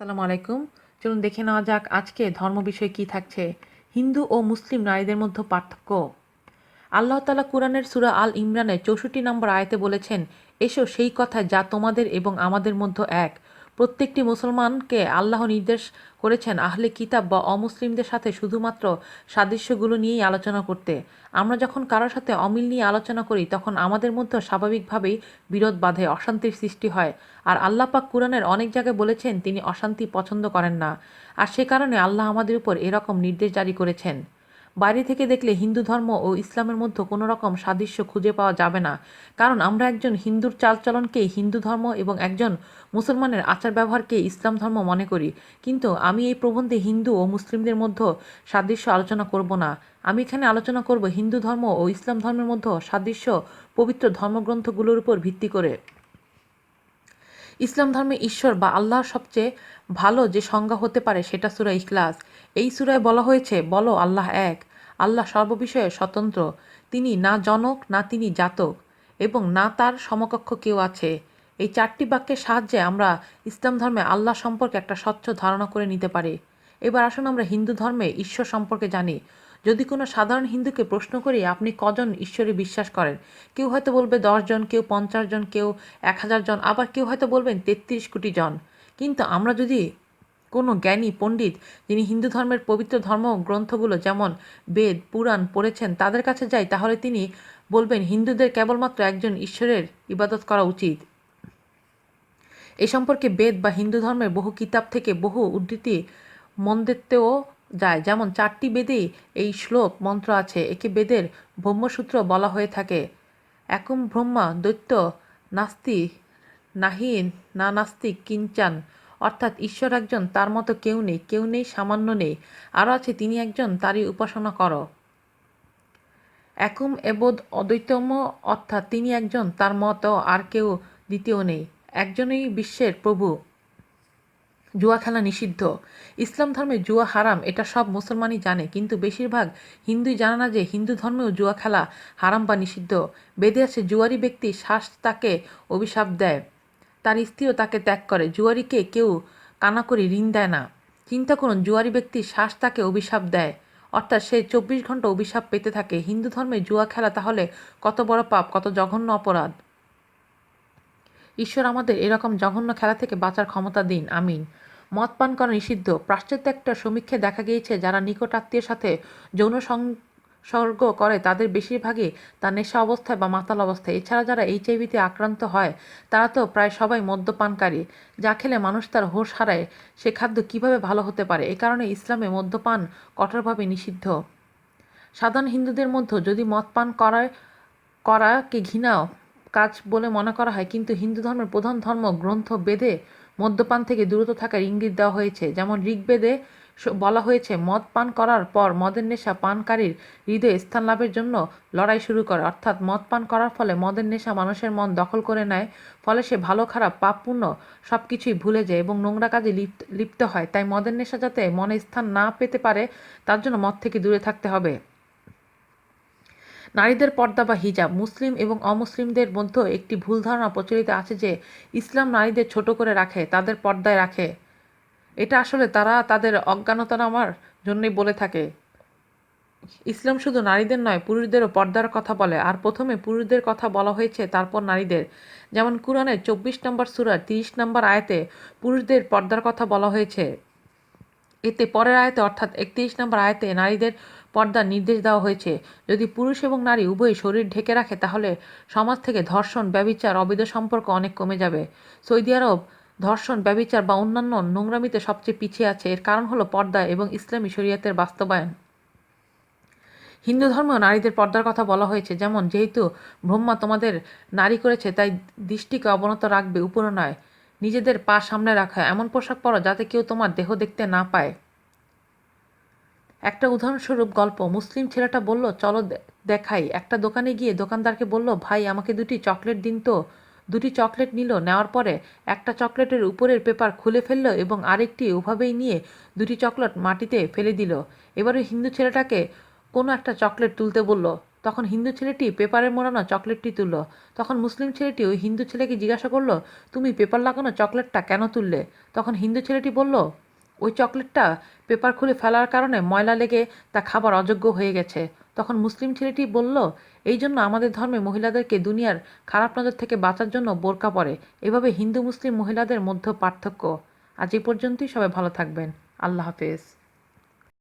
সালাম আলাইকুম। চলুন দেখে নেওয়া যাক আজকে ধর্ম বিষয়ে কী থাকছে। হিন্দু ও মুসলিম নারীদের মধ্যে পার্থক্য। আল্লাহ তালা কোরআনের সুরা আল ইমরানের চৌষট্টি নম্বর আয়তে বলেছেন, এসো সেই কথা যা তোমাদের এবং আমাদের মধ্যে এক। প্রত্যেকটি মুসলমানকে আল্লাহ নির্দেশ করেছেন আহলে কিতাব বা অমুসলিমদের সাথে শুধুমাত্র সাদৃশ্যগুলো নিয়েই আলোচনা করতে। আমরা যখন কারোর সাথে অমিল নিয়ে আলোচনা করি, তখন আমাদের মধ্যে স্বাভাবিকভাবেই বিরোধ বাঁধে, অশান্তির সৃষ্টি হয়। আর আল্লাহ পাক কোরআনের অনেক জায়গায় বলেছেন, তিনি অশান্তি পছন্দ করেন না। আর সে কারণে আল্লাহ আমাদের উপর এরকম নির্দেশ জারি করেছেন। বাইরে থেকে দেখলে হিন্দু ধর্ম ও ইসলামের মধ্যে কোনো রকম সাদৃশ্য খুঁজে পাওয়া যাবে না। কারণ আমরা একজন হিন্দুর চালচলনকে হিন্দু ধর্ম এবং একজন মুসলমানের আচার ব্যবহারকে ইসলাম ধর্ম মনে করি। কিন্তু আমি এই প্রবন্ধে হিন্দু ও মুসলিমদের মধ্যে সাদৃশ্য আলোচনা করব না। আমি এখানে আলোচনা করব হিন্দু ধর্ম ও ইসলাম ধর্মের মধ্যে সাদৃশ্য পবিত্র ধর্মগ্রন্থগুলোর উপর ভিত্তি করে। ইসলাম ধর্মে ঈশ্বর বা আল্লাহর সবচেয়ে ভালো যে সংজ্ঞা হতে পারে সেটা সুরা ইখলাস। এই সুরায় বলা হয়েছে, বলো, আল্লাহ এক। আল্লাহ সর্ববিষয়ে স্বতন্ত্র। তিনি না জনক, না তিনি জাতক, এবং না তার সমকক্ষ কেউ আছে। এই চারটি বাক্যের সাহায্যে আমরা ইসলাম ধর্মে আল্লাহ সম্পর্কে একটা স্বচ্ছ ধারণা করে নিতে পারি। এবার আসুন আমরা হিন্দু ধর্মে ঈশ্বর সম্পর্কে জানি। যদি কোনো সাধারণ হিন্দুকে প্রশ্ন করি, আপনি কজন ঈশ্বরে বিশ্বাস করেন? কেউ হয়তো বলবে জন, কেউ পঞ্চাশ জন, কেউ এক হাজার জন, আবার কেউ হয়তো বলবেন তেত্রিশ কোটি জন। কিন্তু আমরা যদি কোনো জ্ঞানী পণ্ডিত যিনি হিন্দু ধর্মের পবিত্র ধর্ম গ্রন্থগুলো যেমন বেদ, পুরাণ পড়েছেন তাদের কাছে যাই, তাহলে তিনি বলবেন হিন্দুদের কেবলমাত্র একজন ঈশ্বরের ইবাদত করা উচিত। এ সম্পর্কে বেদ বা হিন্দু ধর্মের বহু কিতাব থেকে বহু উদ্ধৃতি মন্দিরতেও যায়। যেমন চারটি বেদেই এই শ্লোক মন্ত্র আছে। একে বেদের ব্রহ্মসূত্র বলা হয়ে থাকে। একম ব্রহ্মা দৈত্য নাস্তি নাহিন না নাস্তিক কিঞ্চান অর্থাৎ ঈশ্বর একজন, তার মতো কেউ নেই কেউ নেই, সামান্য নেই। আরও আছে, তিনি একজন, তারই উপাসনা করো। একম এবোধ অদ্বৈতম অর্থাৎ তিনি একজন, তার মতো আর কেউ দ্বিতীয় নেই। একজনই বিশ্বের প্রভু। জুয়া খেলা নিষিদ্ধ। ইসলাম ধর্মে জুয়া হারাম, এটা সব মুসলমানই জানে, কিন্তু বেশিরভাগ হিন্দুই জানে না যে হিন্দু ধর্মেও জুয়া খেলা হারাম বা নিষিদ্ধ। বেদে আছে জুয়ারি ব্যক্তি শ্বাস তাকে অভিশাপ দেয়। তার স্ত্রীও তাকে ত্যাগ করে। জুয়ারিকে কেউ কানা করে ঋণ দেয় না। চিন্তা করুন, জুয়ারি ব্যক্তি শ্বাস তাকে অভিশাপ দেয়। অর্থাৎ সে চব্বিশ ঘণ্টা অভিশাপ পেতে থাকে। হিন্দু ধর্মে জুয়া খেলা তাহলে কত বড় পাপ, কত জঘন্য অপরাধ? ঈশ্বর আমাদের এরকম জঘন্য খেলা থেকে বাঁচার ক্ষমতা দিন। আমিন। মদ পান করা নিষিদ্ধ। পাশ্চাত্য একটা সমীক্ষায় দেখা গিয়েছে যারা নিকট আত্মীয়ের সাথে যৌন সংসর্গ করে, তাদের বেশিরভাগই তার নেশা অবস্থায় বা মাতাল অবস্থায়। এছাড়া যারা এইচআইভিতে আক্রান্ত হয়, তারা তো প্রায় সবাই মদ্যপানকারী। যা খেলে মানুষ তার হোশ হারায়। সে খাদ্য কীভাবে ভালো হতে পারে? এ কারণে ইসলামে মদ্যপান কঠোরভাবে নিষিদ্ধ। সাধারণ হিন্দুদের মধ্যে যদি মদ পান করায়, করাকে ঘৃণা কাজ বলে মনে করা হয়, কিন্তু হিন্দু ধর্মের প্রধান ধর্ম, গ্রন্থ, বেদে মদ্যপান থেকে দূরত থাকার ইঙ্গিত দেওয়া হয়েছে। যেমন ঋগ্বেদে বলা হয়েছে, মদ পান করার পর মদের নেশা পানকারীর হৃদয়ে স্থান লাভের জন্য লড়াই শুরু করে। অর্থাৎ মদ পান করার ফলে মদের নেশা মানুষের মন দখল করে নেয়, ফলে সে ভালো, খারাপ পাপ পূর্ণ সব কিছুই ভুলে যায় এবং নোংরা কাজে লিপ্ত লিপ্ত হয়। তাই মদের নেশা যাতে মনে স্থান না পেতে পারে, তার জন্য মদ থেকে দূরে থাকতে হবে। নারীদের পর্দা বা হিজাব, মুসলিম এবং অমুসলিমদের মধ্যে একটি ভুল ধারণা প্রচলিত আছে যে, ইসলাম নারীদের ছোট করে রাখে, তাদের পর্দায় রাখে। এটা আসলে তারা তাদের অজ্ঞানতা নামার জন্যই বলে থাকে। ইসলাম শুধু নারীদের নয়, পুরুষদেরও পর্দার কথা বলে। আর প্রথমে পুরুষদের কথা বলা হয়েছে, তারপর নারীদের। যেমন কোরআনের চব্বিশ নম্বর সুরার তিরিশ নম্বর আয়তে পুরুষদের পর্দার কথা বলা হয়েছে। এতে পরের আয়তে, অর্থাৎ একত্রিশ নম্বর আয়তে নারীদের পর্দার নির্দেশ দেওয়া হয়েছে। যদি পুরুষ এবং নারী উভয়ই শরীর ঢেকে রাখে, তাহলে সমাজ থেকে ধর্ষণ, ব্যবিচার, অবৈধ সম্পর্ক অনেক কমে যাবে। সৌদি আরব ধর্ষণ, ব্যবিচার বা অন্যান্য নোংরামিতে সবচেয়ে পিছিয়ে আছে। এর কারণ হলো পর্দা এবং ইসলামী শরীয়তের বাস্তবায়ন। হিন্দু ধর্মেও নারীদের পর্দার কথা বলা হয়েছে, যেমন, যেহেতু ব্রহ্মা তোমাদের নারী করেছে, তাই দৃষ্টিকে অবনত রাখবে উপরে নয় নিজেদের পা সামনে রাখা, এমন পোশাক পরো যাতে কেউ তোমার দেহ দেখতে না পায়। একটা উদাহরণস্বরূপ গল্প, মুসলিম ছেলেটা বলল, চলো দেখাই। একটা দোকানে গিয়ে দোকানদারকে বলল, ভাই, আমাকে দুটি চকলেট দিন তো। দুটি চকলেট নিল, নেওয়ার পরে একটা চকলেটের উপরের পেপার খুলে ফেলল এবং আরেকটি ওভাবেই নিয়ে দুটি চকলেট মাটিতে ফেলে দিল। এবারে হিন্দু ছেলেটাকে কোনো একটা চকলেট তুলতে বলল। তখন হিন্দু ছেলেটি পেপারে মোড়ানো চকলেটটি তুলল। তখন মুসলিম ছেলেটি ওই হিন্দু ছেলেকে জিজ্ঞাসা করল, তুমি পেপার লাগানো চকলেটটা কেন তুললে? তখন হিন্দু ছেলেটি বলল, ওই চকলেটটা পেপার খুলে ফেলার কারণে ময়লা লেগে তা খাবার অযোগ্য হয়ে গেছে। তখন মুসলিম ছেলেটি বলল, এই জন্য আমাদের ধর্মে মহিলাদেরকে দুনিয়ার খারাপ নজর থেকে বাঁচার জন্য বোরকা পরে। এভাবে হিন্দু মুসলিম মহিলাদের মধ্যে পার্থক্য। আজ এ পর্যন্তই। সবাই ভালো থাকবেন। আল্লাহ হাফেজ।